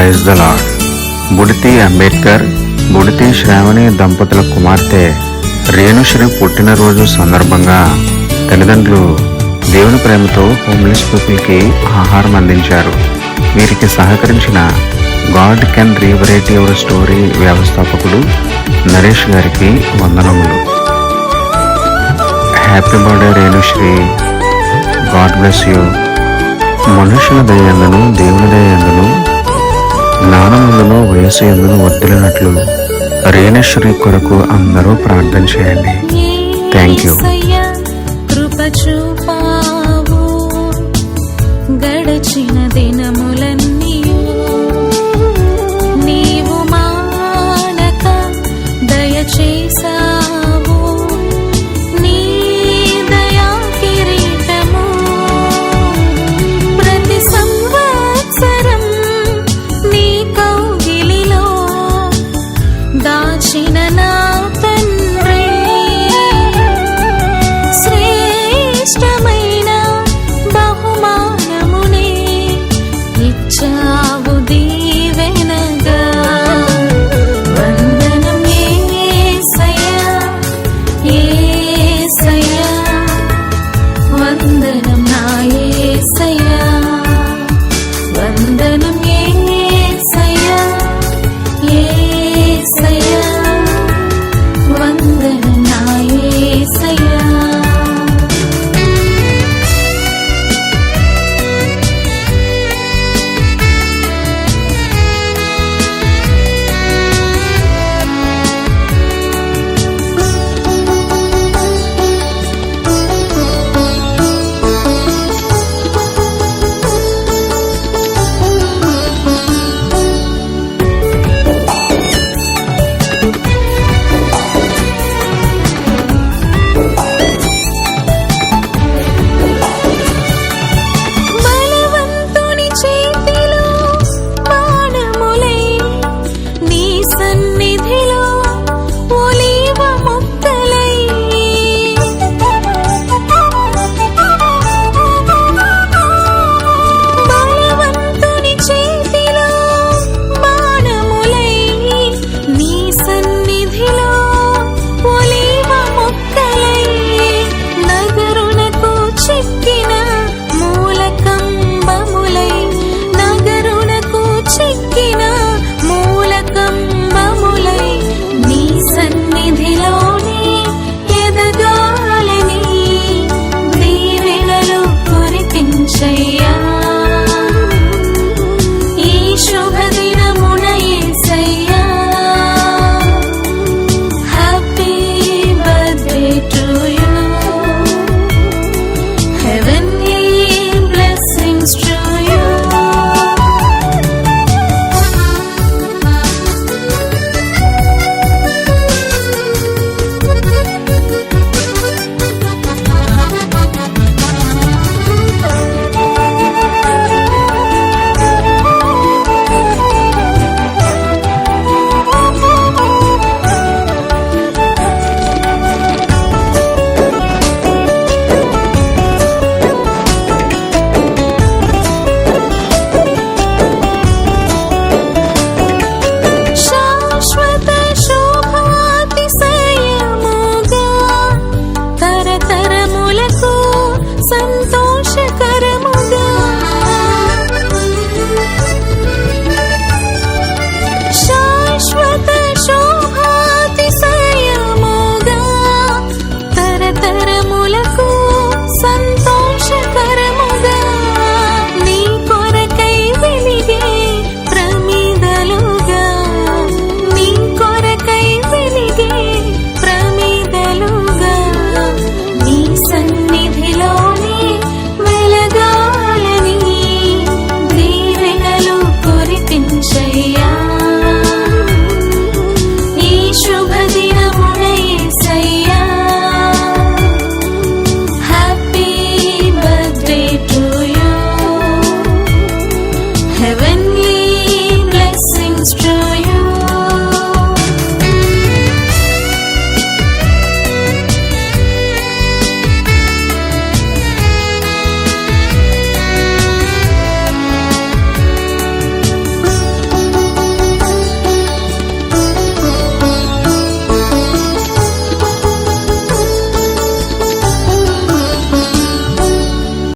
Praise the Lord Buditi Ambedkar Buditi Shravani దంపతుల కుమార్తె రేణుశ్రీ పుట్టినరోజు సందర్భంగా తల్లిదండ్రులు దేవుని ప్రేమతో హోమ్లెస్ పీపుల్కి ఆహారం అందించారు. వీరికి సహకరించిన God can rewrite your story వ్యవస్థాపకుడు నరేష్ గారికి వందనములు. Happy birthday Renushri God bless you మనుషుల దయందును దేవుని దయందును జ్ఞానములను వయసు ఎందును వర్తిలినట్లు రేణేశ్వరి కొరకు అందరూ ప్రార్థన చేయండి. థ్యాంక్ యూ గడచిన దినములన్నీ